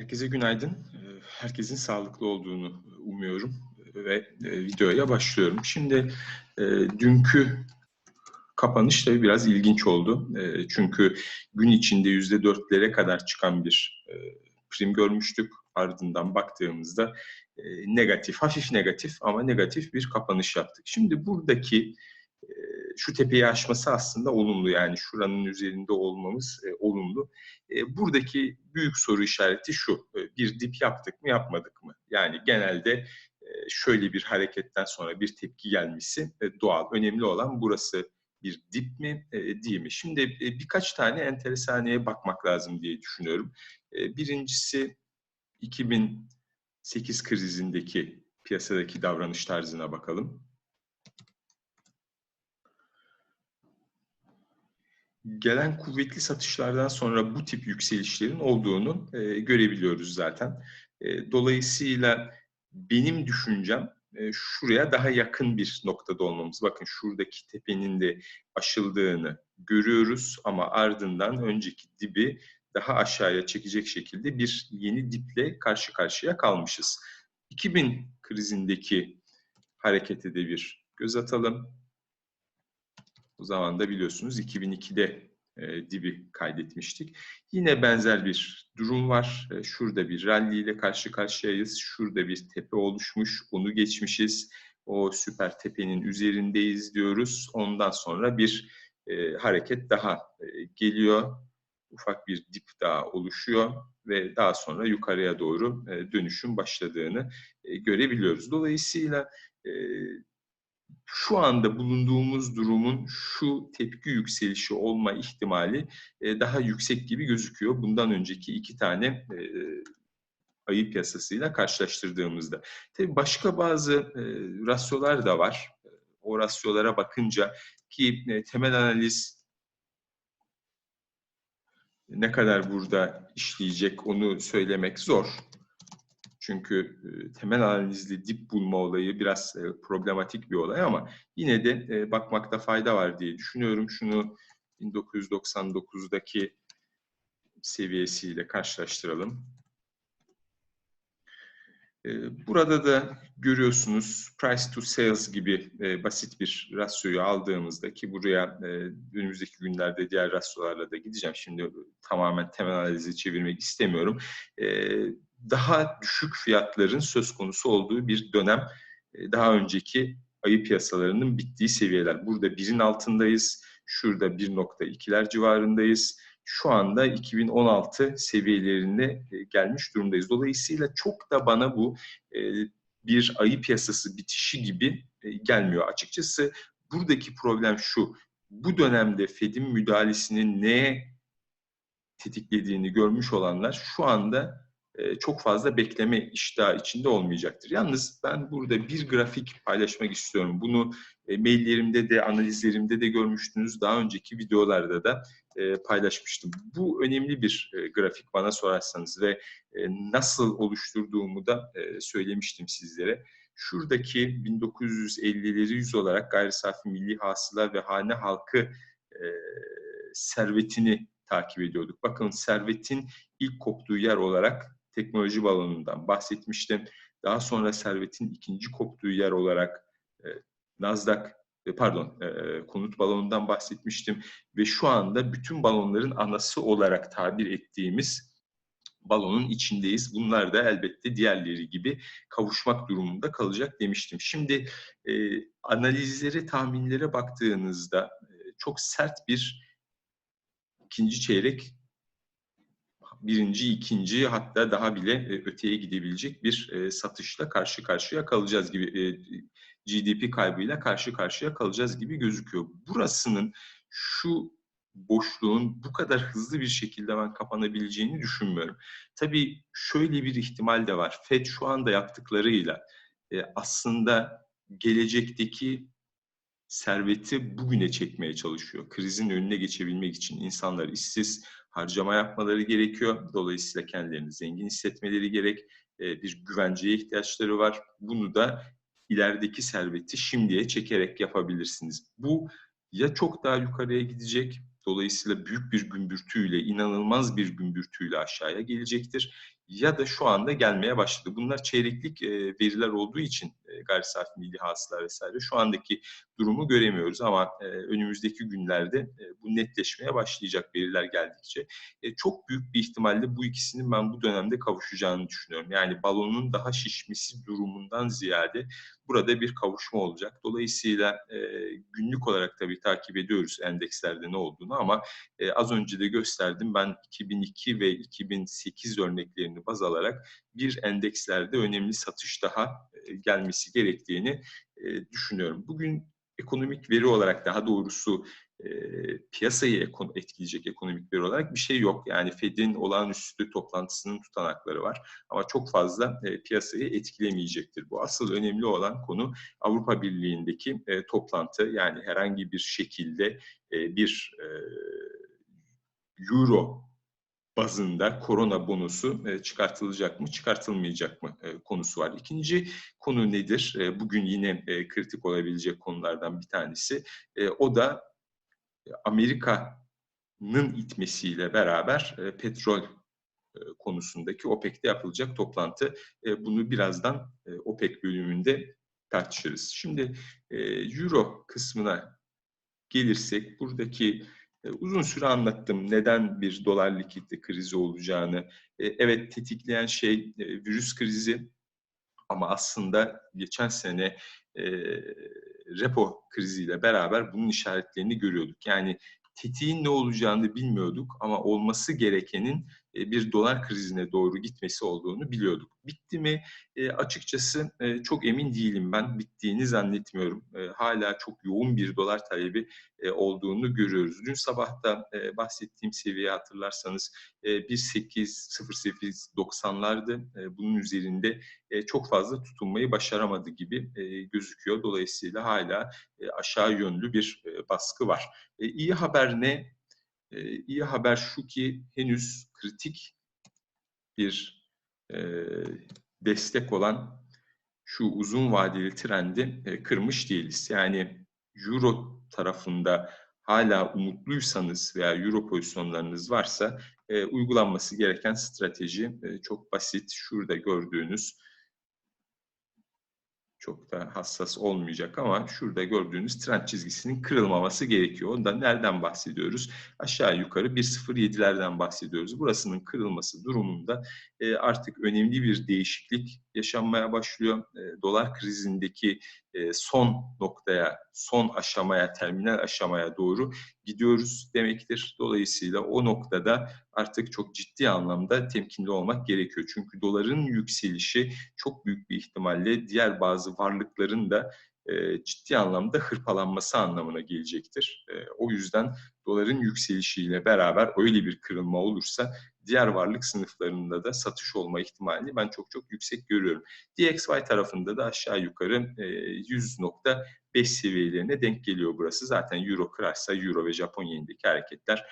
Herkese günaydın. Herkesin sağlıklı olduğunu umuyorum ve videoya başlıyorum. Şimdi dünkü kapanış tabii biraz ilginç oldu. Çünkü gün içinde yüzde dörtlere kadar çıkan bir prim görmüştük. Ardından baktığımızda negatif, hafif negatif ama negatif bir kapanış yaptık. Şimdi buradaki şu tepeyi aşması aslında olumlu yani şuranın üzerinde olmamız e, olumlu. E, buradaki büyük soru işareti şu, e, bir dip yaptık mı yapmadık mı? Yani genelde e, şöyle bir hareketten sonra bir tepki gelmesi e, doğal. Önemli olan burası bir dip mi e, değil mi? Şimdi e, birkaç tane enteresaneye bakmak lazım diye düşünüyorum. E, birincisi 2008 krizindeki piyasadaki davranış tarzına bakalım. Gelen kuvvetli satışlardan sonra bu tip yükselişlerin olduğunu e, görebiliyoruz zaten. E, dolayısıyla benim düşüncem e, şuraya daha yakın bir noktada olmamız. Bakın şuradaki tepenin de aşıldığını görüyoruz ama ardından önceki dibi daha aşağıya çekecek şekilde bir yeni diple karşı karşıya kalmışız. 2000 krizindeki harekete de bir göz atalım. O zaman da biliyorsunuz 2002'de e, dibi kaydetmiştik. Yine benzer bir durum var. E, şurada bir rally ile karşı karşıyayız. Şurada bir tepe oluşmuş. Onu geçmişiz. O süper tepenin üzerindeyiz diyoruz. Ondan sonra bir e, hareket daha e, geliyor. Ufak bir dip daha oluşuyor ve daha sonra yukarıya doğru e, dönüşüm başladığını e, görebiliyoruz. Dolayısıyla e, şu anda bulunduğumuz durumun şu tepki yükselişi olma ihtimali e, daha yüksek gibi gözüküyor. Bundan önceki iki tane e, ayı piyasasıyla karşılaştırdığımızda. Tabii başka bazı e, rasyolar da var. O rasyolara bakınca ki e, temel analiz ne kadar burada işleyecek onu söylemek zor. Çünkü temel analizli dip bulma olayı biraz problematik bir olay ama yine de bakmakta fayda var diye düşünüyorum. Şunu 1999'daki seviyesiyle karşılaştıralım. Burada da görüyorsunuz price to sales gibi basit bir rasyoyu aldığımızda ki buraya önümüzdeki günlerde diğer rasyolarla da gideceğim. Şimdi tamamen temel analizi çevirmek istemiyorum daha düşük fiyatların söz konusu olduğu bir dönem. E, daha önceki ayı piyasalarının bittiği seviyeler. Burada birin altındayız. Şurada 1.2'ler civarındayız. Şu anda 2016 seviyelerine e, gelmiş durumdayız. Dolayısıyla çok da bana bu e, bir ayı piyasası bitişi gibi gelmiyor. Açıkçası buradaki problem şu. Bu dönemde Fed'in müdahalesinin neye tetiklediğini görmüş olanlar şu anda çok fazla bekleme iştahı içinde olmayacaktır. Yalnız ben burada bir grafik paylaşmak istiyorum. Bunu e, maillerimde de analizlerimde de görmüştünüz. Daha önceki videolarda da e, paylaşmıştım. Bu önemli bir grafik bana sorarsanız ve nasıl oluşturduğumu da söylemiştim sizlere. Şuradaki 1950'leri yüz olarak gayri safi milli hasıla ve hane halkı servetini takip ediyorduk. Bakın servetin ilk koptuğu yer olarak teknoloji balonundan bahsetmiştim. Daha sonra servetin ikinci koptuğu yer olarak e, Nasdaq e, pardon e, konut balonundan bahsetmiştim ve şu anda bütün balonların anası olarak tabir ettiğimiz balonun içindeyiz. Bunlar da elbette diğerleri gibi kavuşmak durumunda kalacak demiştim. Şimdi e, analizlere, tahminlere baktığınızda e, çok sert bir ikinci çeyrek birinci, ikinci hatta daha bile e, öteye gidebilecek bir e, satışla karşı karşıya kalacağız gibi e, GDP kaybıyla karşı karşıya kalacağız gibi gözüküyor. Burasının şu boşluğun bu kadar hızlı bir şekilde ben kapanabileceğini düşünmüyorum. Tabii şöyle bir ihtimal de var. Fed şu anda yaptıklarıyla aslında gelecekteki serveti bugüne çekmeye çalışıyor. Krizin önüne geçebilmek için insanlar işsiz, harcama yapmaları gerekiyor. Dolayısıyla kendilerini zengin hissetmeleri gerek. E, bir güvenceye ihtiyaçları var. Bunu da ilerideki serveti şimdiye çekerek yapabilirsiniz. Bu ya çok daha yukarıya gidecek Dolayısıyla büyük bir gümbürtüyle, inanılmaz bir gümbürtüyle aşağıya gelecektir ya da şu anda gelmeye başladı. Bunlar çeyreklik e, veriler olduğu için e, gayri safi milli hasıla vesaire şu andaki durumu göremiyoruz ama e, önümüzdeki günlerde e, bu netleşmeye başlayacak veriler geldikçe. Çok büyük bir ihtimalle bu ikisinin ben bu dönemde kavuşacağını düşünüyorum. Yani balonun daha şişmesi durumundan ziyade burada bir kavuşma olacak. Dolayısıyla günlük olarak tabii takip ediyoruz endekslerde ne olduğunu ama az önce de gösterdim ben 2002 ve 2008 örneklerini baz alarak bir endekslerde önemli satış daha e, gelmesi gerektiğini e, düşünüyorum. Bugün ekonomik veri olarak daha doğrusu e, piyasayı etkileyecek ekonomik veri olarak bir şey yok. Yani Fed'in olağanüstü toplantısının tutanakları var. Ama çok fazla e, piyasayı etkilemeyecektir. Bu asıl önemli olan konu Avrupa Birliği'ndeki e, toplantı. Yani herhangi bir şekilde e, bir e, euro bazında korona bonusu e, çıkartılacak mı, çıkartılmayacak mı e, konusu var. İkinci konu nedir? E, bugün yine kritik olabilecek konulardan bir tanesi. O da Amerika'nın itmesiyle beraber petrol konusundaki OPEC'te yapılacak toplantı. Bunu birazdan OPEC bölümünde tartışırız. Şimdi Euro kısmına gelirsek buradaki uzun süre anlattım neden bir dolar likidite krizi olacağını. E, evet tetikleyen şey e, virüs krizi ama aslında geçen sene repo kriziyle beraber bunun işaretlerini görüyorduk. Yani tetiğin ne olacağını bilmiyorduk ama olması gerekenin e, bir dolar krizine doğru gitmesi olduğunu biliyorduk. Bitti mi? E, açıkçası e, çok emin değilim ben. Bittiğini zannetmiyorum. E, hala çok yoğun bir dolar talebi e, olduğunu görüyoruz. Dün sabah da e, bahsettiğim seviye hatırlarsanız e, 1.808.90'lardı. E, bunun üzerinde e, çok fazla tutunmayı başaramadı gibi e, gözüküyor. Dolayısıyla hala e, aşağı yönlü bir e, baskı var. E, iyi haber ne? E, iyi haber şu ki henüz kritik bir destek olan şu uzun vadeli trendi kırmış değiliz. Yani Euro tarafında hala umutluysanız veya Euro pozisyonlarınız varsa uygulanması gereken strateji çok basit. Şurada gördüğünüz çok da hassas olmayacak ama şurada gördüğünüz trend çizgisinin kırılmaması gerekiyor. Ondan nereden bahsediyoruz? Aşağı yukarı 1.07'lerden bahsediyoruz. Burasının kırılması durumunda e, artık önemli bir değişiklik yaşanmaya başlıyor. E, dolar krizindeki e, son noktaya, son aşamaya, terminal aşamaya doğru gidiyoruz demektir. Dolayısıyla o noktada artık çok ciddi anlamda temkinli olmak gerekiyor. Çünkü doların yükselişi çok büyük bir ihtimalle diğer bazı varlıkların da ciddi anlamda hırpalanması anlamına gelecektir. O yüzden doların yükselişiyle beraber öyle bir kırılma olursa diğer varlık sınıflarında da satış olma ihtimalini ben çok çok yüksek görüyorum. DXY tarafında da aşağı yukarı 100.5 seviyelerine denk geliyor burası. Zaten Euro kırarsa Euro ve Japon yenindeki hareketler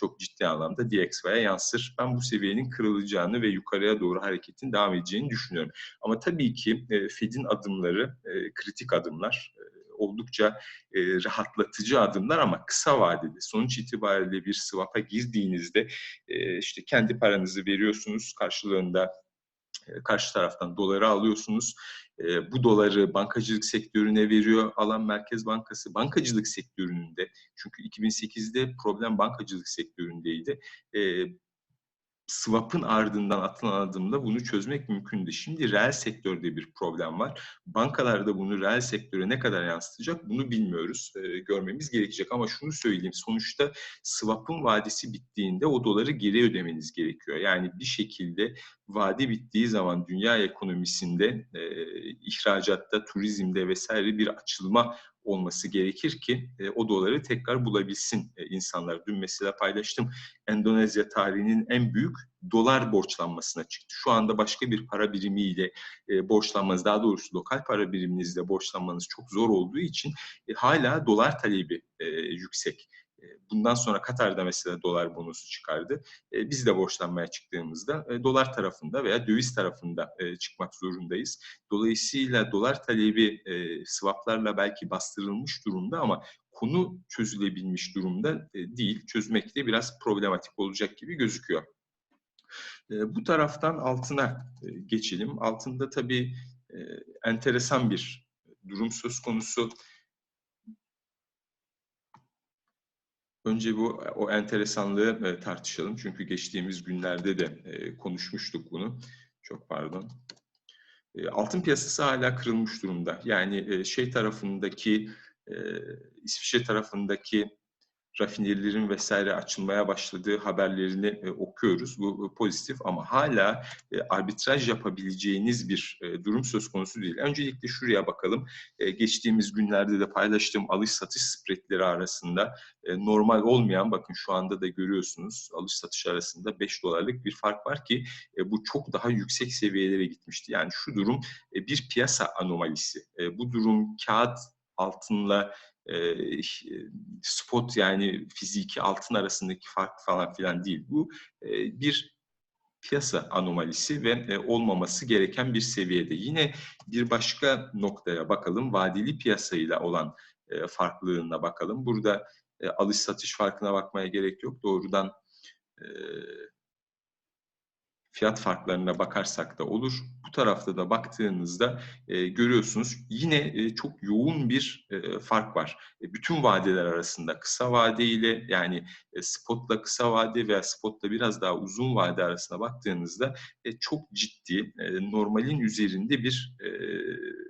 çok ciddi anlamda DXY'ye yansır. Ben bu seviyenin kırılacağını ve yukarıya doğru hareketin devam edeceğini düşünüyorum. Ama tabii ki Fed'in adımları kritik adımlar oldukça e, rahatlatıcı adımlar ama kısa vadede sonuç itibariyle bir swap'a girdiğinizde e, işte kendi paranızı veriyorsunuz karşılığında e, karşı taraftan doları alıyorsunuz. E, bu doları bankacılık sektörüne veriyor alan Merkez Bankası. Bankacılık sektöründe çünkü 2008'de problem bankacılık sektöründeydi. E, swap'ın ardından atılan adımla bunu çözmek mümkündü. Şimdi reel sektörde bir problem var. Bankalarda bunu reel sektöre ne kadar yansıtacak bunu bilmiyoruz. E, görmemiz gerekecek ama şunu söyleyeyim. Sonuçta swap'ın vadesi bittiğinde o doları geri ödemeniz gerekiyor. Yani bir şekilde vade bittiği zaman dünya ekonomisinde, e, ihracatta, turizmde vesaire bir açılma olması gerekir ki e, o doları tekrar bulabilsin e, insanlar. Dün mesela paylaştım Endonezya tarihinin en büyük dolar borçlanmasına çıktı. Şu anda başka bir para birimiyle e, borçlanmanız, daha doğrusu lokal para biriminizle borçlanmanız çok zor olduğu için e, hala dolar talebi e, yüksek. Bundan sonra Katar'da mesela dolar bonusu çıkardı. Biz de borçlanmaya çıktığımızda dolar tarafında veya döviz tarafında çıkmak zorundayız. Dolayısıyla dolar talebi swaplarla belki bastırılmış durumda ama konu çözülebilmiş durumda değil. Çözmek de biraz problematik olacak gibi gözüküyor. Bu taraftan altına geçelim. Altında tabii enteresan bir durum söz konusu. Önce bu o enteresanlığı tartışalım. Çünkü geçtiğimiz günlerde de konuşmuştuk bunu. Çok pardon. Altın piyasası hala kırılmış durumda. Yani şey tarafındaki, İsviçre tarafındaki rafinerilerin vesaire açılmaya başladığı haberlerini e, okuyoruz. Bu e, pozitif ama hala e, arbitraj yapabileceğiniz bir e, durum söz konusu değil. Öncelikle şuraya bakalım. E, geçtiğimiz günlerde de paylaştığım alış-satış spreadleri arasında e, normal olmayan, bakın şu anda da görüyorsunuz alış-satış arasında 5 dolarlık bir fark var ki e, bu çok daha yüksek seviyelere gitmişti. Yani şu durum e, bir piyasa anomalisi. E, bu durum kağıt altınla spot yani fiziki altın arasındaki fark falan filan değil. Bu bir piyasa anomalisi ve olmaması gereken bir seviyede. Yine bir başka noktaya bakalım. Vadeli piyasayla olan farklılığına bakalım. Burada alış satış farkına bakmaya gerek yok. Doğrudan fiyat farklarına bakarsak da olur. Bu tarafta da baktığınızda e, görüyorsunuz yine e, çok yoğun bir e, fark var. E, bütün vadeler arasında kısa vade ile yani e, spotla kısa vade veya spotla biraz daha uzun vade arasında baktığınızda e, çok ciddi e, normalin üzerinde bir e,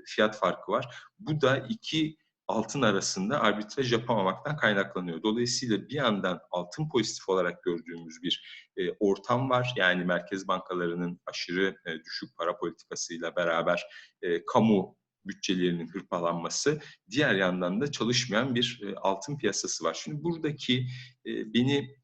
fiyat farkı var. Bu da iki altın arasında arbitraj yapamamaktan kaynaklanıyor. Dolayısıyla bir yandan altın pozitif olarak gördüğümüz bir e, ortam var. Yani merkez bankalarının aşırı e, düşük para politikasıyla beraber e, kamu bütçelerinin hırpalanması, diğer yandan da çalışmayan bir e, altın piyasası var. Şimdi buradaki e, beni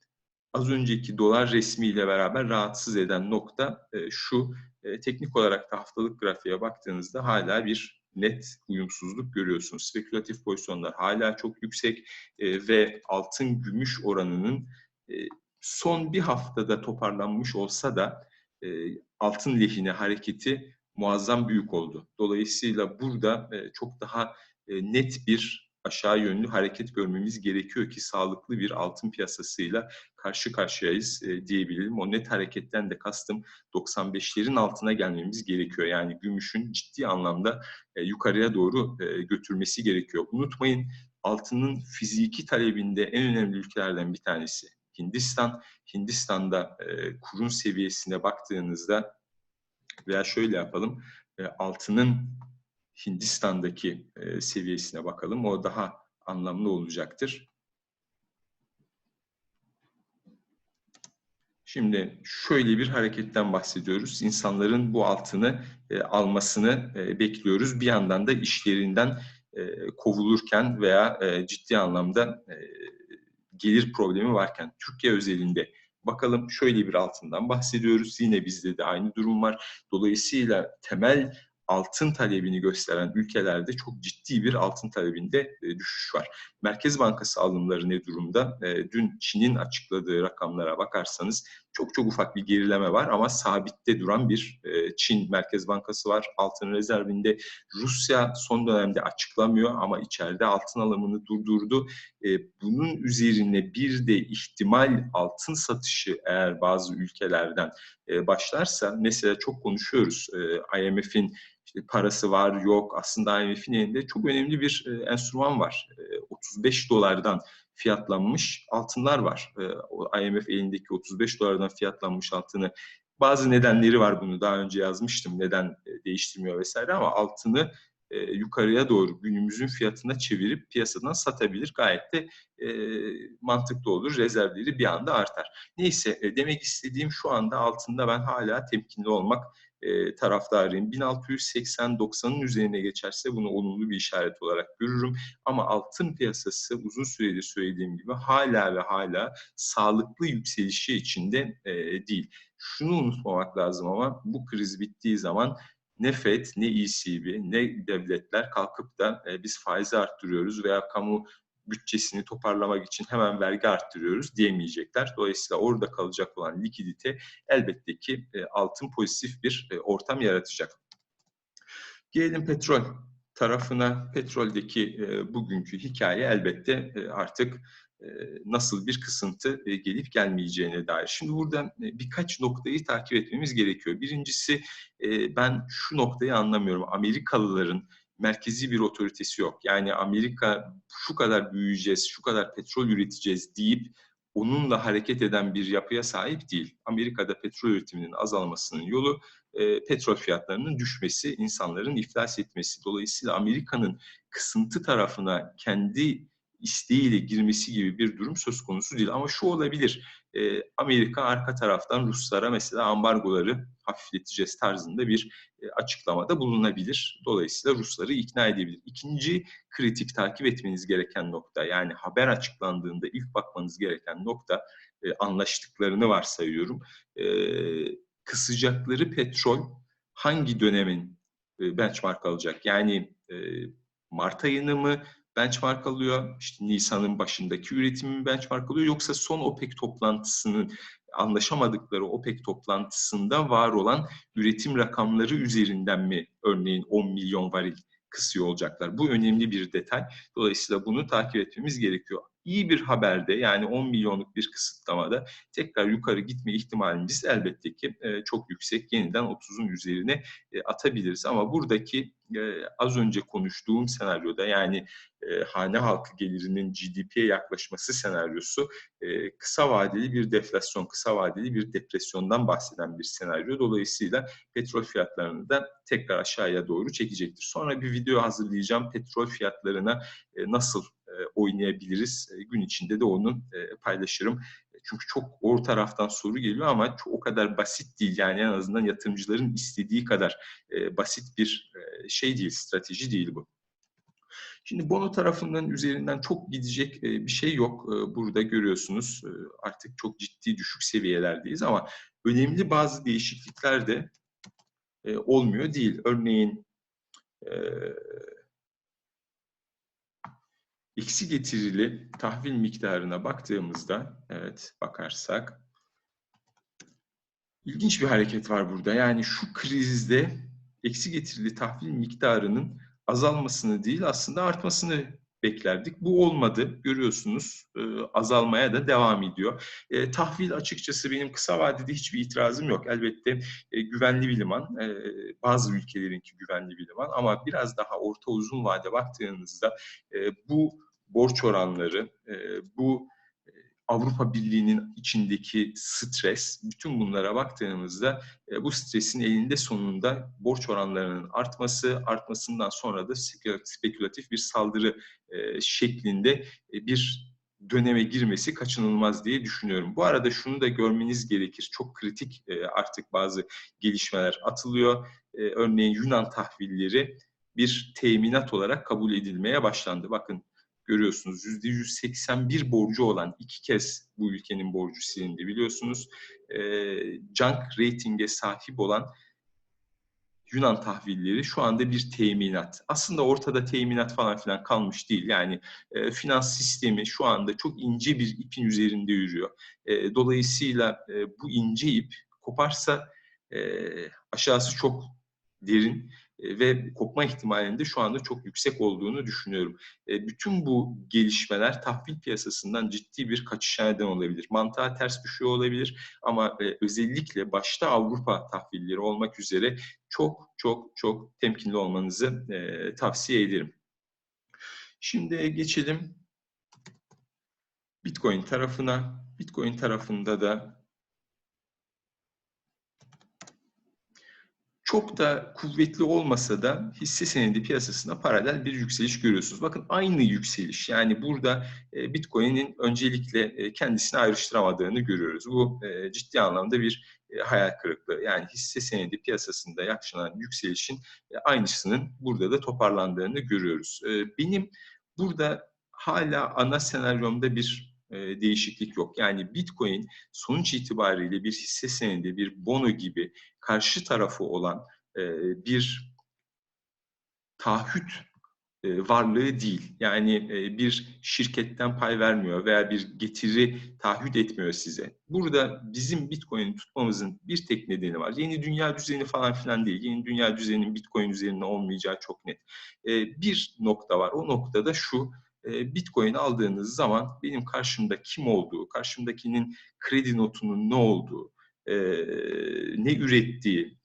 az önceki dolar resmiyle beraber rahatsız eden nokta e, şu, e, teknik olarak da haftalık grafiğe baktığınızda hala bir net uyumsuzluk görüyorsunuz. Spekülatif pozisyonlar hala çok yüksek e, ve altın gümüş oranının e, son bir haftada toparlanmış olsa da e, altın lehine hareketi muazzam büyük oldu. Dolayısıyla burada e, çok daha e, net bir aşağı yönlü hareket görmemiz gerekiyor ki sağlıklı bir altın piyasasıyla karşı karşıyayız e, diyebilirim. O net hareketten de kastım 95'lerin altına gelmemiz gerekiyor. Yani gümüşün ciddi anlamda e, yukarıya doğru e, götürmesi gerekiyor. Unutmayın altının fiziki talebinde en önemli ülkelerden bir tanesi Hindistan. Hindistan'da e, kurun seviyesine baktığınızda veya şöyle yapalım e, altının Hindistan'daki e, seviyesine bakalım. O daha anlamlı olacaktır. Şimdi şöyle bir hareketten bahsediyoruz. İnsanların bu altını e, almasını e, bekliyoruz. Bir yandan da işlerinden kovulurken veya ciddi anlamda gelir problemi varken Türkiye özelinde bakalım şöyle bir altından bahsediyoruz. Yine bizde de aynı durum var. Dolayısıyla temel altın talebini gösteren ülkelerde çok ciddi bir altın talebinde e, düşüş var. Merkez Bankası alımları ne durumda? E, dün Çin'in açıkladığı rakamlara bakarsanız çok çok ufak bir gerileme var ama sabitte duran bir e, Çin Merkez Bankası var altın rezervinde. Rusya son dönemde açıklamıyor ama içeride altın alımını durdurdu. Bunun üzerine bir de ihtimal altın satışı eğer bazı ülkelerden başlarsa mesela çok konuşuyoruz IMF'in işte parası var yok aslında IMF'in elinde çok önemli bir e, enstrüman var. E, 35 dolardan fiyatlanmış altınlar var. E, IMF elindeki 35 dolardan fiyatlanmış altını bazı nedenleri var bunu daha önce yazmıştım neden e, değiştirmiyor vesaire ama altını e, yukarıya doğru günümüzün fiyatına çevirip piyasadan satabilir. Gayet de e, mantıklı olur. Rezervleri bir anda artar. Neyse e, demek istediğim şu anda altında ben hala temkinli olmak e, taraftarıyım. 1680-90'ın üzerine geçerse bunu olumlu bir işaret olarak görürüm. Ama altın piyasası uzun süredir söylediğim gibi hala ve hala sağlıklı yükselişi içinde e, değil. Şunu unutmamak lazım ama bu kriz bittiği zaman ne FED, ne ECB, ne devletler kalkıp da e, biz faizi arttırıyoruz veya kamu bütçesini toparlamak için hemen vergi arttırıyoruz diyemeyecekler. Dolayısıyla orada kalacak olan likidite elbette ki e, altın pozitif bir e, ortam yaratacak. Gelelim petrol tarafına. Petroldeki e, bugünkü hikaye elbette artık nasıl bir kısıntı gelip gelmeyeceğine dair. Şimdi burada e, birkaç noktayı takip etmemiz gerekiyor. Birincisi ben şu noktayı anlamıyorum. Amerikalıların merkezi bir otoritesi yok. Yani Amerika şu kadar büyüyeceğiz, şu kadar petrol üreteceğiz deyip onunla hareket eden bir yapıya sahip değil. Amerika'da petrol üretiminin azalmasının yolu e, petrol fiyatlarının düşmesi, insanların iflas etmesi. Dolayısıyla Amerika'nın kısıntı tarafına kendi isteğiyle girmesi gibi bir durum söz konusu değil. Ama şu olabilir, e, Amerika arka taraftan Ruslara mesela ambargoları hafifleteceğiz tarzında bir e, açıklamada bulunabilir. Dolayısıyla Rusları ikna edebilir. İkinci kritik takip etmeniz gereken nokta, yani haber açıklandığında ilk bakmanız gereken nokta, e, anlaştıklarını varsayıyorum. E, kısacakları petrol hangi dönemin e, benchmark alacak? Yani e, Mart ayını mı, benchmark alıyor. İşte Nisan'ın başındaki üretimin benchmark alıyor. Yoksa son OPEC toplantısının anlaşamadıkları OPEC toplantısında var olan üretim rakamları üzerinden mi örneğin 10 milyon varil kısıyor olacaklar? Bu önemli bir detay. Dolayısıyla bunu takip etmemiz gerekiyor iyi bir haberde yani 10 milyonluk bir kısıtlamada tekrar yukarı gitme ihtimalimiz elbette ki e, çok yüksek. Yeniden 30'un üzerine e, atabiliriz. Ama buradaki e, az önce konuştuğum senaryoda yani hane halkı gelirinin GDP'ye yaklaşması senaryosu kısa vadeli bir deflasyon, kısa vadeli bir depresyondan bahseden bir senaryo. Dolayısıyla petrol fiyatlarını da tekrar aşağıya doğru çekecektir. Sonra bir video hazırlayacağım. Petrol fiyatlarına nasıl oynayabiliriz. E, gün içinde de onu e, paylaşırım. Çünkü çok o taraftan soru geliyor ama çok, o kadar basit değil. Yani en azından yatırımcıların istediği kadar basit bir şey değil, strateji değil bu. Şimdi bono tarafından üzerinden çok gidecek bir şey yok. Burada görüyorsunuz artık çok ciddi düşük seviyelerdeyiz ama önemli bazı değişiklikler de olmuyor değil. Örneğin eksi getirili tahvil miktarına baktığımızda, evet bakarsak, ilginç bir hareket var burada. Yani şu krizde eksi getirili tahvil miktarının azalmasını değil aslında artmasını beklerdik. Bu olmadı. Görüyorsunuz e, azalmaya da devam ediyor. E, tahvil açıkçası benim kısa vadede hiçbir itirazım yok. Elbette e, güvenli bir liman. Bazı ülkelerinki güvenli bir liman. Ama biraz daha orta uzun vade baktığınızda bu borç oranları, e, bu e, Avrupa Birliği'nin içindeki stres, bütün bunlara baktığımızda e, bu stresin elinde sonunda borç oranlarının artması, artmasından sonra da spekülatif bir saldırı şeklinde bir döneme girmesi kaçınılmaz diye düşünüyorum. Bu arada şunu da görmeniz gerekir. Çok kritik artık bazı gelişmeler atılıyor. Örneğin Yunan tahvilleri bir teminat olarak kabul edilmeye başlandı. Bakın görüyorsunuz. %181 borcu olan iki kez bu ülkenin borcu silindi biliyorsunuz. E, junk rating'e sahip olan Yunan tahvilleri şu anda bir teminat. Aslında ortada teminat falan filan kalmış değil. Yani e, finans sistemi şu anda çok ince bir ipin üzerinde yürüyor. E, dolayısıyla e, bu ince ip koparsa e, aşağısı çok derin ve kopma ihtimalinin de şu anda çok yüksek olduğunu düşünüyorum. E, bütün bu gelişmeler tahvil piyasasından ciddi bir kaçışa neden olabilir. Mantığa ters düşüyor olabilir ama e, özellikle başta Avrupa tahvilleri olmak üzere çok çok çok temkinli olmanızı tavsiye ederim. Şimdi geçelim Bitcoin tarafına. Bitcoin tarafında da çok da kuvvetli olmasa da hisse senedi piyasasına paralel bir yükseliş görüyorsunuz. Bakın aynı yükseliş. Yani burada e, Bitcoin'in öncelikle e, kendisini ayrıştıramadığını görüyoruz. Bu e, ciddi anlamda bir hayal kırıklığı. Yani hisse senedi piyasasında yaşanan yükselişin aynısının burada da toparlandığını görüyoruz. Benim burada hala ana senaryomda bir e, değişiklik yok. Yani Bitcoin sonuç itibariyle bir hisse senedi, bir bono gibi karşı tarafı olan e, bir taahhüt e, varlığı değil. Yani e, bir şirketten pay vermiyor veya bir getiri taahhüt etmiyor size. Burada bizim Bitcoin'i tutmamızın bir tek nedeni var. Yeni dünya düzeni falan filan değil. Yeni dünya düzeninin Bitcoin üzerinde olmayacağı çok net. E, bir nokta var. O noktada şu. Bitcoin aldığınız zaman benim karşımda kim olduğu, karşımdakinin kredi notunun ne olduğu, ne ürettiği,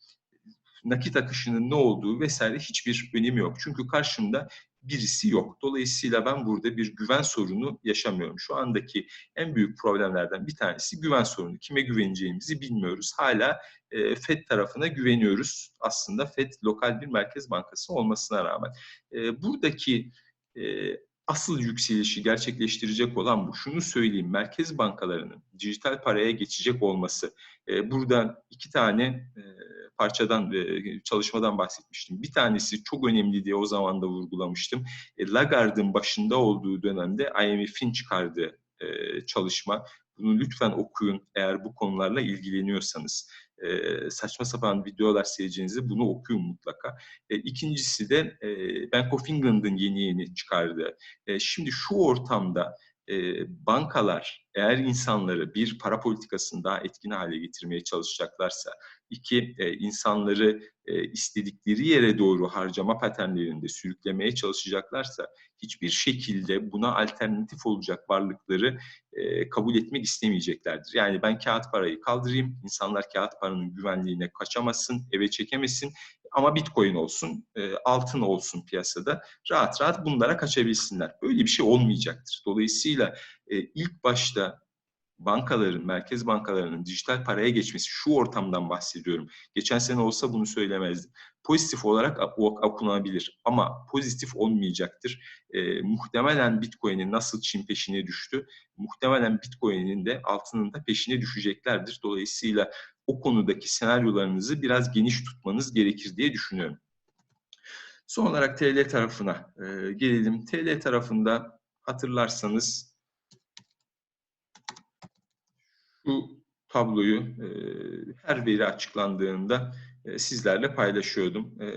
nakit akışının ne olduğu vesaire hiçbir önemi yok. Çünkü karşımda birisi yok. Dolayısıyla ben burada bir güven sorunu yaşamıyorum. Şu andaki en büyük problemlerden bir tanesi güven sorunu. Kime güveneceğimizi bilmiyoruz. Hala e, FED tarafına güveniyoruz. Aslında FED lokal bir merkez bankası olmasına rağmen. E, buradaki e, asıl yükselişi gerçekleştirecek olan bu. Şunu söyleyeyim, merkez bankalarının dijital paraya geçecek olması. E, burada iki tane e, parçadan, e, çalışmadan bahsetmiştim. Bir tanesi çok önemli diye o zaman da vurgulamıştım. E, Lagarde'ın başında olduğu dönemde IMF'in çıkardığı e, çalışma. Bunu lütfen okuyun eğer bu konularla ilgileniyorsanız. E, saçma sapan videolar seyredeceğinizi bunu okuyun mutlaka. E, ikincisi de e, Bank of England'ın yeni yeni çıkardığı. E, şimdi şu ortamda e, bankalar eğer insanları bir para politikasını daha etkin hale getirmeye çalışacaklarsa, iki e, insanları e, istedikleri yere doğru harcama paternlerinde sürüklemeye çalışacaklarsa hiçbir şekilde buna alternatif olacak varlıkları e, kabul etmek istemeyeceklerdir. Yani ben kağıt parayı kaldırayım, insanlar kağıt paranın güvenliğine kaçamasın, eve çekemesin ama bitcoin olsun, e, altın olsun piyasada rahat rahat bunlara kaçabilsinler. Böyle bir şey olmayacaktır. Dolayısıyla e, ilk başta bankaların, merkez bankalarının dijital paraya geçmesi, şu ortamdan bahsediyorum. Geçen sene olsa bunu söylemezdim. Pozitif olarak okunabilir ama pozitif olmayacaktır. E, muhtemelen Bitcoin'in nasıl Çin peşine düştü, muhtemelen Bitcoin'in de altının da peşine düşeceklerdir. Dolayısıyla o konudaki senaryolarınızı biraz geniş tutmanız gerekir diye düşünüyorum. Son olarak TL tarafına e, gelelim. TL tarafında hatırlarsanız bu tabloyu e, her veri açıklandığında e, sizlerle paylaşıyordum. E,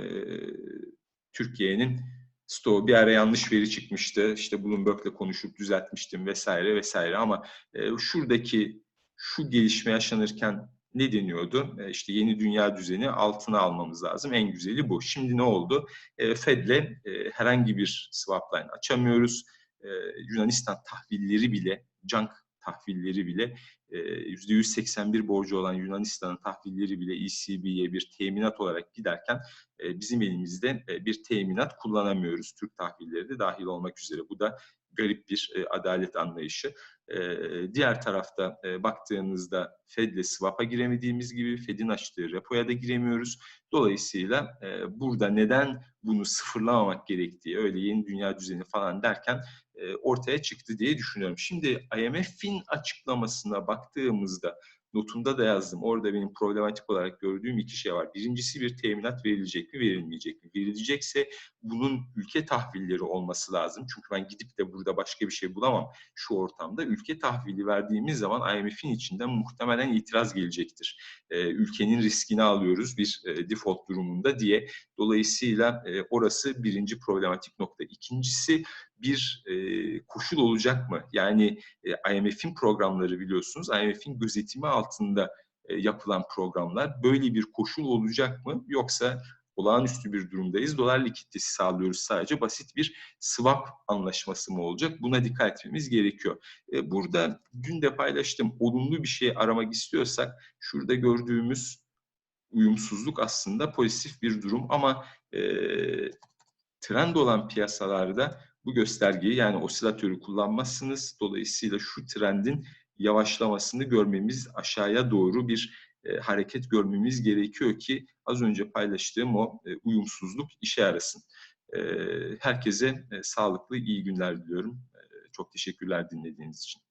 Türkiye'nin Sto bir ara yanlış veri çıkmıştı. İşte Bloomberg'le konuşup düzeltmiştim vesaire vesaire ama e, şuradaki şu gelişme yaşanırken ne deniyordu? E, işte yeni dünya düzeni altına almamız lazım. En güzeli bu. Şimdi ne oldu? E, Fed'le e, herhangi bir swap line açamıyoruz. E, Yunanistan tahvilleri bile, junk tahvilleri bile %181 borcu olan Yunanistan'ın tahvilleri bile ECB'ye bir teminat olarak giderken bizim elimizde bir teminat kullanamıyoruz. Türk tahvilleri de dahil olmak üzere. Bu da garip bir adalet anlayışı. diğer tarafta baktığınızda Fed'le swap'a giremediğimiz gibi Fed'in açtığı repoya da giremiyoruz. Dolayısıyla burada neden bunu sıfırlamamak gerektiği, öyle yeni dünya düzeni falan derken ortaya çıktı diye düşünüyorum. Şimdi IMF'in açıklamasına baktığımızda notunda da yazdım. Orada benim problematik olarak gördüğüm iki şey var. Birincisi bir teminat verilecek mi, verilmeyecek mi? Verilecekse bunun ülke tahvilleri olması lazım. Çünkü ben gidip de burada başka bir şey bulamam şu ortamda. Ülke tahvili verdiğimiz zaman IMF'in içinden muhtemelen itiraz gelecektir. Ee, ülkenin riskini alıyoruz bir e, default durumunda diye. Dolayısıyla e, orası birinci problematik nokta. İkincisi bir e, koşul olacak mı? Yani e, IMF'in programları biliyorsunuz, IMF'in gözetimi altında e, yapılan programlar böyle bir koşul olacak mı? Yoksa olağanüstü bir durumdayız. Dolar likiditesi sağlıyoruz sadece. Basit bir swap anlaşması mı olacak? Buna dikkat etmemiz gerekiyor. E, burada dün de paylaştım. Olumlu bir şey aramak istiyorsak şurada gördüğümüz uyumsuzluk aslında pozitif bir durum ama e, trend olan piyasalarda bu göstergeyi yani osilatörü kullanmazsınız. Dolayısıyla şu trendin yavaşlamasını görmemiz, aşağıya doğru bir e, hareket görmemiz gerekiyor ki az önce paylaştığım o e, uyumsuzluk işe yarasın. E, herkese e, sağlıklı, iyi günler diliyorum. E, çok teşekkürler dinlediğiniz için.